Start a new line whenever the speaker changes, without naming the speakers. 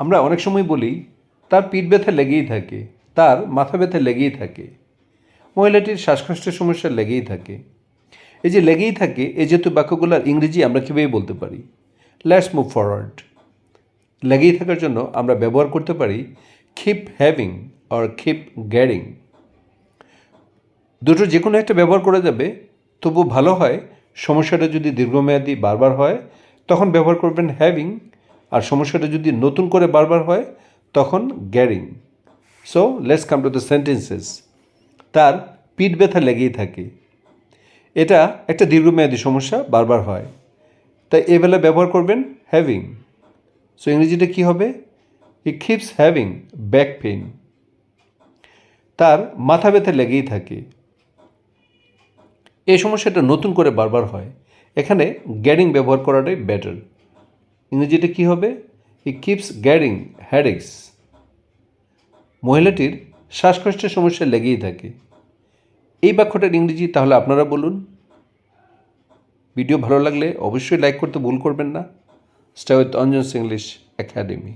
আমরা অনেক সময় বলি, তার পিঠ ব্যথা লেগেই থাকে, তার মাথা ব্যথা লেগেই থাকে, মহিলাটির শ্বাসকষ্টের সমস্যা লেগেই থাকে। এই যে লেগেই থাকে, এই যেহেতু বাক্যগুলোর ইংরেজি আমরা কীভাবে বলতে পারি? লেটস মুভ ফরওয়ার্ড লেগেই থাকার জন্য আমরা ব্যবহার করতে পারি খিপ হ্যাভিং অর খিপ গ্যারিং দুটো যে কোনো একটা ব্যবহার করা যাবে তবু ভালো হয়, সমস্যাটা যদি দীর্ঘমেয়াদী বারবার হয়, তখন ব্যবহার করবেন হ্যাভিং আর সমস্যাটা যদি নতুন করে বারবার হয়, তখন গ্যারিং। So let's come to the sentences তার পিঠ ব্যথা লেগেই থাকে। এটা একটা দীর্ঘমেয়াদী সমস্যা, বারবার হয়। তাই এ বেলা ব্যবহার করবেন হ্যাভিং সো ইংরেজিটা কী হবে? He keeps having back pain তার মাথা ব্যথা লেগেই থাকে। এই সমস্যাটা নতুন করে বারবার হয়। এখানে গ্যারিং ব্যবহার করাটাই বেটার ইংরেজিটা কী হবে? হি কিপস গ্যারিং হ্যাডেক্স মহিলাটির শ্বাসকষ্টের সমস্যা লেগেই থাকে। এই বাক্যটার ইংরেজি তাহলে আপনারা বলুন। ভিডিও ভালো লাগলে অবশ্যই লাইক করতে ভুল করবেন না। Stay with Anjan English academy.